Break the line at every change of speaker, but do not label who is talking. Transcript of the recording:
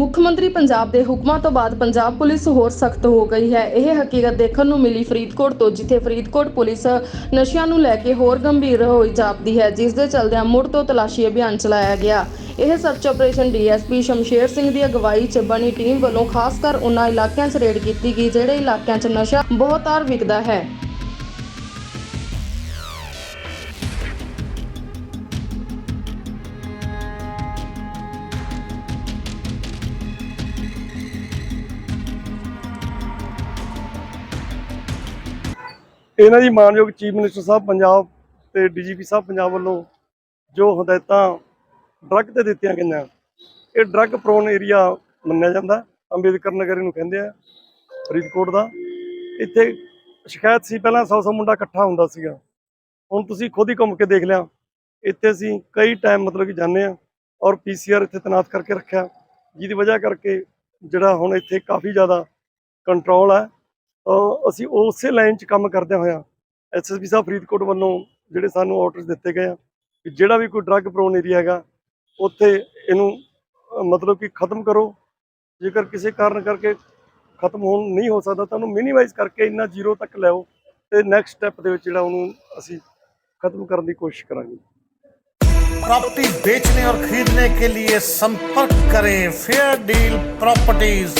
ਮੁੱਖ ਮੰਤਰੀ ਪੰਜਾਬ ਦੇ ਹੁਕਮਾਂ ਤੋਂ ਬਾਅਦ ਪੰਜਾਬ ਪੁਲਿਸ ਹੋਰ ਸਖਤ ਹੋ ਗਈ ਹੈ। ਇਹ ਹਕੀਕਤ ਦੇਖਣ ਨੂੰ ਮਿਲੀ ਫਰੀਦਕੋਟ ਤੋਂ, ਜਿੱਥੇ ਫਰੀਦਕੋਟ ਪੁਲਿਸ ਨਸ਼ਿਆਂ ਨੂੰ ਲੈ ਕੇ ਹੋਰ ਗੰਭੀਰ ਹੋਈ ਜਾਪਦੀ ਹੈ, ਜਿਸ ਦੇ ਚਲਦਿਆਂ ਮੁੜ ਤੋਂ ਤਲਾਸ਼ੀ ਅਭਿਆਨ ਚਲਾਇਆ ਗਿਆ। ਇਹ search operation DSP Shamsher Singh ਦੀ ਅਗਵਾਈ 'ਚ ਬਣੀ ਟੀਮ ਵੱਲੋਂ ਖਾਸ ਕਰ ਉਹਨਾਂ ਇਲਾਕਿਆਂ 'ਚ ਰੇਡ ਕੀਤੀ ਗਈ, ਜਿਹੜੇ ਇਲਾਕਿਆਂ 'ਚ ਨਸ਼ਾ ਬਹੁਤਾਰ ਵਿਕਦਾ ਹੈ।
ਇਹਨਾਂ ਦੀ ਮਾਨਯੋਗ ਚੀਫ ਮਿਨਿਸਟਰ ਸਾਹਿਬ ਪੰਜਾਬ ਤੇ ਡੀਜੀਪੀ ਸਾਹਿਬ ਪੰਜਾਬ ਵੱਲੋਂ ਜੋ ਹਦਾਇਤਾਂ ਡਰੱਗ ਤੇ ਦਿੱਤੀਆਂ ਗਈਆਂ, ਇਹ ਡਰੱਗ ਪ੍ਰੋਨ ਏਰੀਆ ਮੰਨਿਆ ਜਾਂਦਾ, ਅੰਬੇਦਕਰ ਨਗਰ ਨੂੰ ਕਹਿੰਦੇ ਆ, ਫਰੀਦਕੋਟ ਦਾ। ਇੱਥੇ ਸ਼ਿਕਾਇਤ ਸੀ, ਪਹਿਲਾਂ 100-100 ਮੁੰਡਾ ਇਕੱਠਾ ਹੁੰਦਾ ਸੀਗਾ। ਹੁਣ ਤੁਸੀਂ ਖੁਦ ਹੀ ਘੁੰਮ ਕੇ ਦੇਖ ਲਿਆ, ਇੱਥੇ ਅਸੀਂ ਕਈ ਟਾਈਮ ਮਤਲਬ ਕਿ ਜਾਂਦੇ ਆ ਔਰ ਪੀਸੀਆਰ ਇੱਥੇ ਤੈਨਾਤ ਕਰਕੇ ਰੱਖਿਆ, ਜਿਹਦੀ ਵਜ੍ਹਾ ਕਰਕੇ ਜਿਹੜਾ ਹੁਣ ਇੱਥੇ ਕਾਫੀ ਜ਼ਿਆਦਾ ਕੰਟਰੋਲ ਹੈ ਅਸੀਂ ਉਸੇ ਲਾਈਨ 'ਚ ਕੰਮ ਕਰਦੇ ਹੋਇਆ ਐਸਐਸਪੀ ਸਾਹਿਬ ਫਰੀਦਕੋਟ ਵੱਲੋਂ ਜਿਹੜੇ ਸਾਨੂੰ ਆਰਡਰਸ ਦਿੱਤੇ ਗਏ ਆ ਕਿ ਜਿਹੜਾ ਵੀ ਕੋਈ ਡਰੱਗ ਪ੍ਰੋਨ ਏਰੀਆ ਹੈਗਾ ਉੱਥੇ ਇਹਨੂੰ ਅਹ, ਮਤਲਬ ਕਿ ਖਤਮ ਕਰੋ ਜੇਕਰ ਕਿਸੇ ਕਾਰਨ ਕਰਕੇ ਖਤਮ ਹੋਣ ਨਹੀਂ ਹੋ ਸਕਦਾ ਤਾਂ ਉਹਨੂੰ ਮਿਨੀਮਾਈਜ਼ ਕਰਕੇ ਇੰਨਾ ਜ਼ੀਰੋ ਤੱਕ ਲਿਆਓ ਤੇ ਨੈਕਸਟ ਸਟੈਪ ਦੇ ਵਿੱਚ ਜਿਹੜਾ ਉਹਨੂੰ ਅਸੀਂ ਖਤਮ ਕਰਨ ਦੀ ਕੋਸ਼ਿਸ਼ ਕਰਾਂਗੇ
प्रॉपर्टी बेचने और खरीदने के लिए संपर्क करें फेयर डील प्रॉपर्टीज